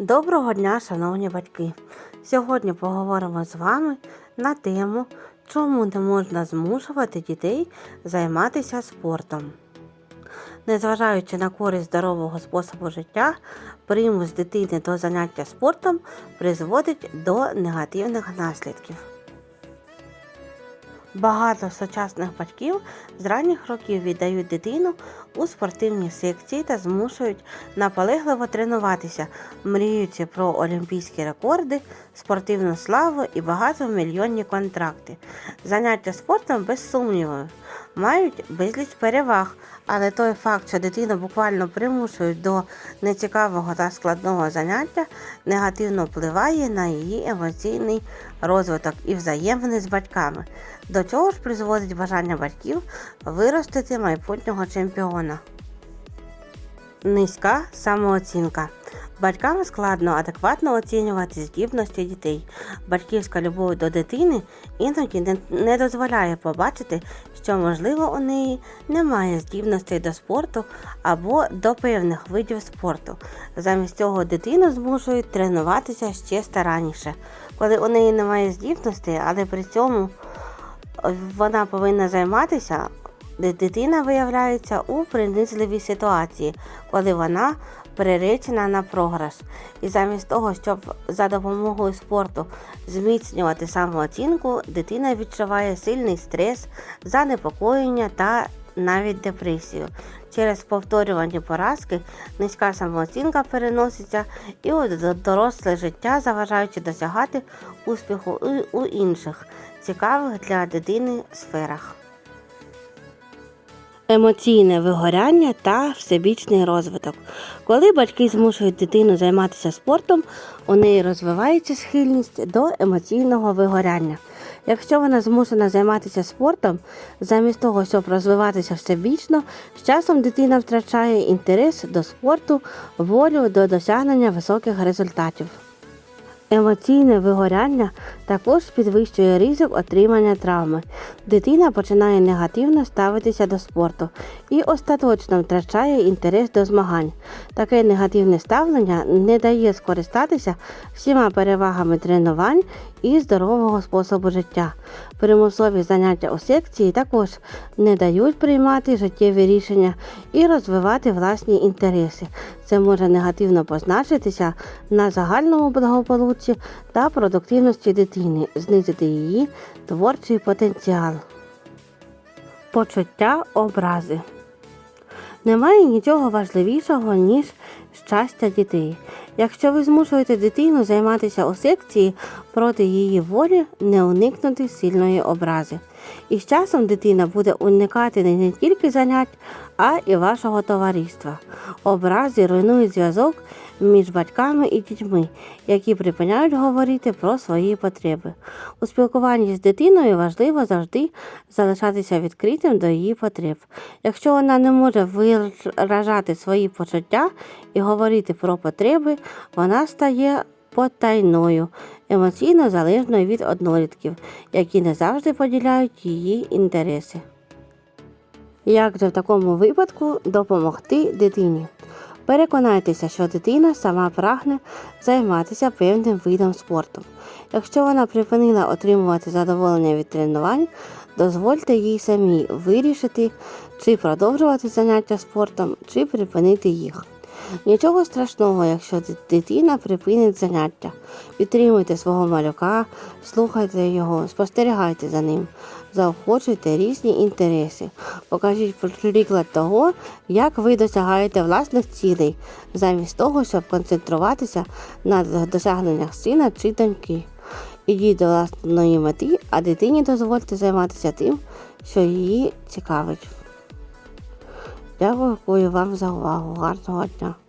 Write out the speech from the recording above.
Доброго дня, шановні батьки! Сьогодні поговоримо з вами на тему, чому не можна змушувати дітей займатися спортом. Незважаючи на користь здорового способу життя, примус дитини до заняття спортом призводить до негативних наслідків. Багато сучасних батьків з ранніх років віддають дитину у спортивні секції та змушують наполегливо тренуватися, мріючи про олімпійські рекорди, спортивну славу і багатомільйонні контракти. Заняття спортом без сумніву мають безліч переваг, але той факт, що дитину буквально примушують до нецікавого та складного заняття, негативно впливає на її емоційний розвиток і взаємини з батьками. До цього ж призводить бажання батьків виростити майбутнього чемпіона. Низька самооцінка. Батькам складно адекватно оцінювати здібності дітей. Батьківська любов до дитини іноді не, дозволяє побачити, що, можливо, у неї немає здібностей до спорту або до певних видів спорту. Замість цього дитину змушують тренуватися ще старанніше. Коли у неї немає здібностей, але при цьому вона повинна займатися, дитина виявляється у принизливій ситуації, коли вона приречена на програш. І замість того, щоб за допомогою спорту зміцнювати самооцінку, дитина відчуває сильний стрес, занепокоєння та навіть депресію. Через повторювані поразки низька самооцінка переноситься і у доросле життя, заважаючи досягати успіху у інших цікавих для дитини сферах. Емоційне вигоряння та всебічний розвиток. Коли батьки змушують дитину займатися спортом, у неї розвивається схильність до емоційного вигоряння. Якщо вона змушена займатися спортом, замість того, щоб розвиватися всебічно, з часом дитина втрачає інтерес до спорту, волю до досягнення високих результатів. Емоційне вигоряння також підвищує ризик отримання травми. Дитина починає негативно ставитися до спорту і остаточно втрачає інтерес до змагань. Таке негативне ставлення не дає скористатися всіма перевагами тренувань і здорового способу життя. Примусові заняття у секції також не дають приймати життєві рішення і розвивати власні інтереси. Це може негативно позначитися на загальному благополуччі та продуктивності дитини, знизити її творчий потенціал. Почуття образи. Немає нічого важливішого, ніж щастя дітей. Якщо ви змушуєте дитину займатися у секції проти її волі, не уникнути сильної образи. І з часом дитина буде уникати не тільки занять, а і вашого товариства. Образи руйнують зв'язок між батьками і дітьми, які припиняють говорити про свої потреби. У спілкуванні з дитиною важливо завжди залишатися відкритим до її потреб. Якщо вона не може виражати свої почуття і говорити про потреби, вона стає потайною, емоційно залежною від однолітків, які не завжди поділяють її інтереси. Як же в такому випадку допомогти дитині? Переконайтеся, що дитина сама прагне займатися певним видом спорту. Якщо вона припинила отримувати задоволення від тренувань, дозвольте їй самій вирішити, чи продовжувати заняття спортом, чи припинити їх. Нічого страшного, якщо дитина припинить заняття. Підтримуйте свого малюка, слухайте його, спостерігайте за ним, заохочуйте різні інтереси. Покажіть приклад того, як ви досягаєте власних цілей, замість того, щоб концентруватися на досягненнях сина чи доньки. Ідіть до власної мети, а дитині дозвольте займатися тим, що її цікавить. Дякую вам за увагу. Гарного дня!